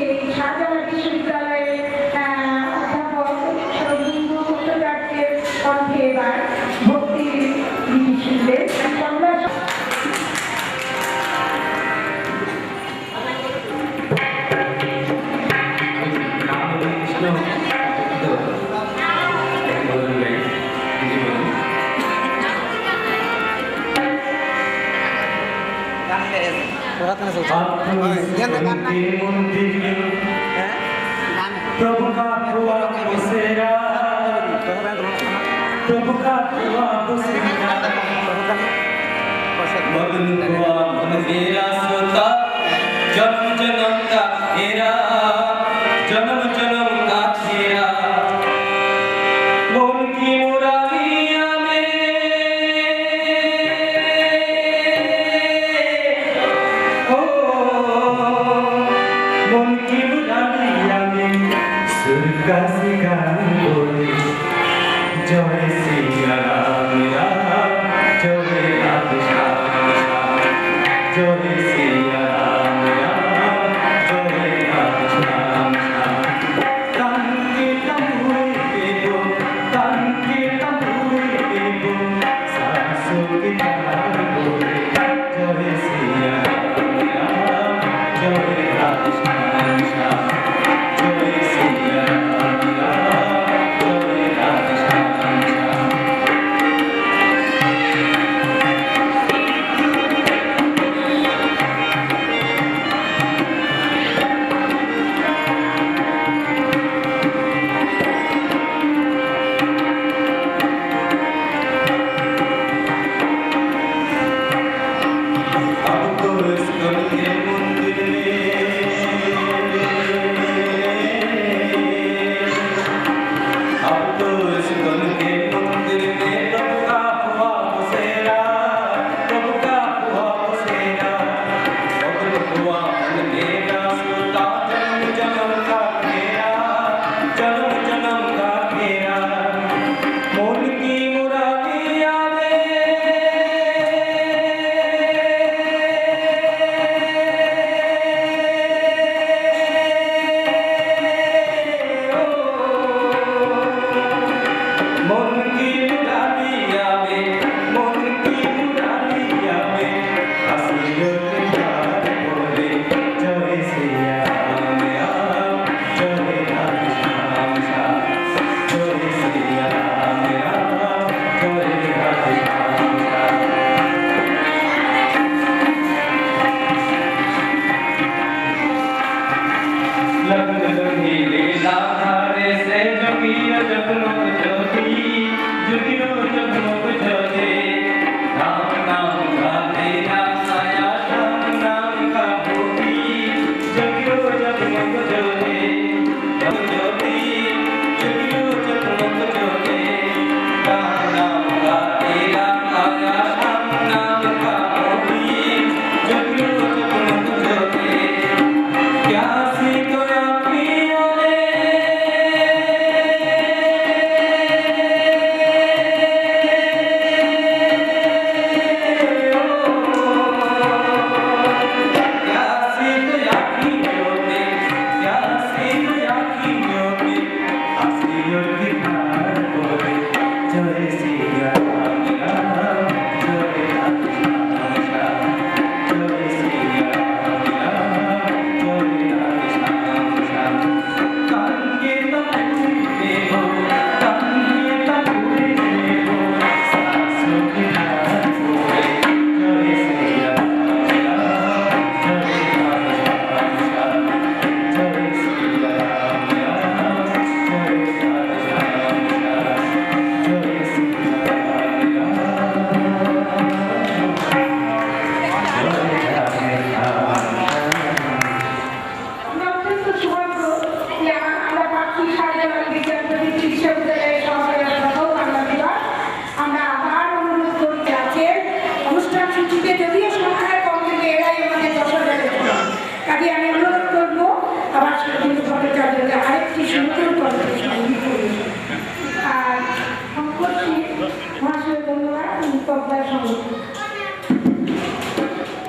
সেই আহ, অধ্যাপক রবীন্দ্র ভট্টাচার্যের কণ্ঠে এবার ভক্তি গীতি আমরা রামকৃষ্ণ বলবেন প্রার্থনা চলছে প্রভু কা প্রভু বসেরা প্রভু কা প্রভু বসেরা মগন কুয়া মেরা শ্রোতা জন্ম জনম কা এরা জন্ম জনম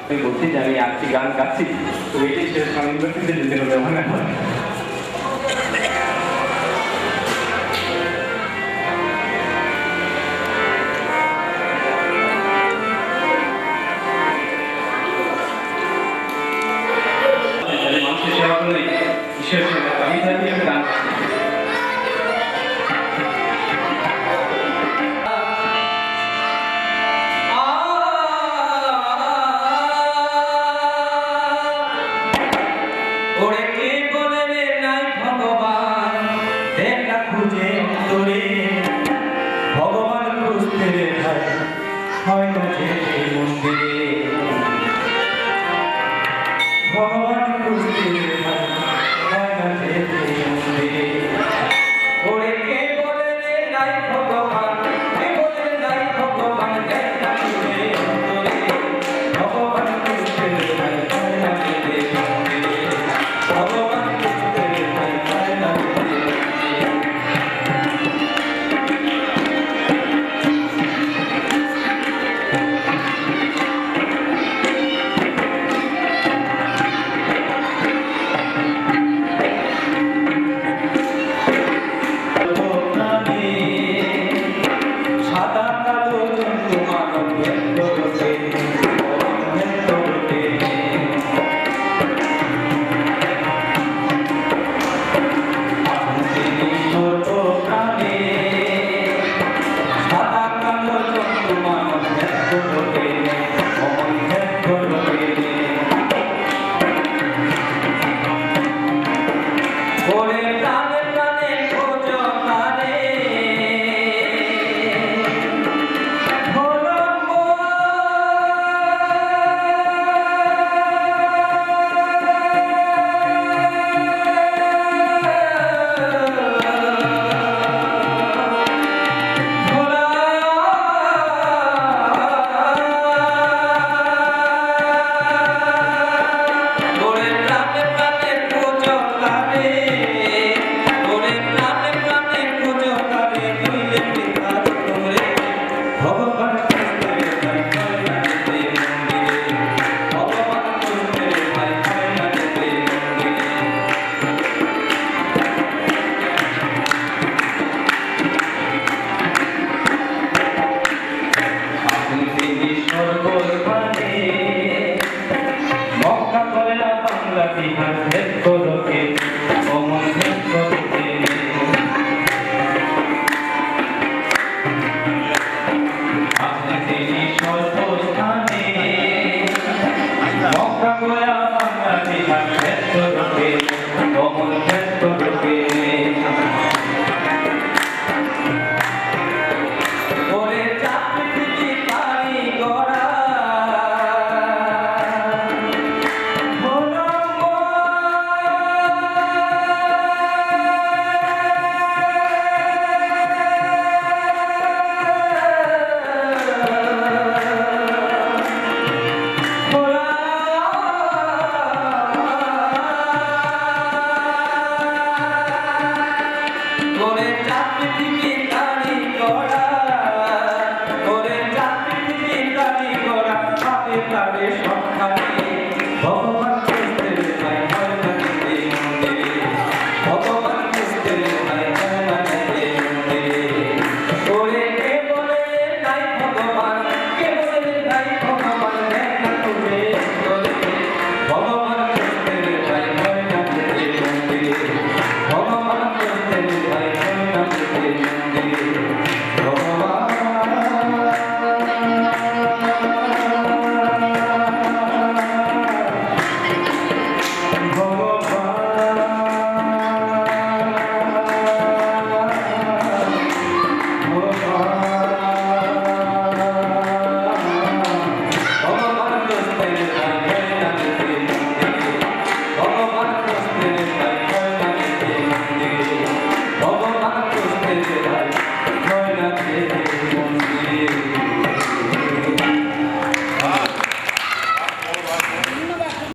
আমি বলছি যে আমি আজকে গান গাচ্ছি, তো এটাই শেষ আমি ইউনিভার্সিটিতে যেতে হবে মনে হয় আমি জানি আমি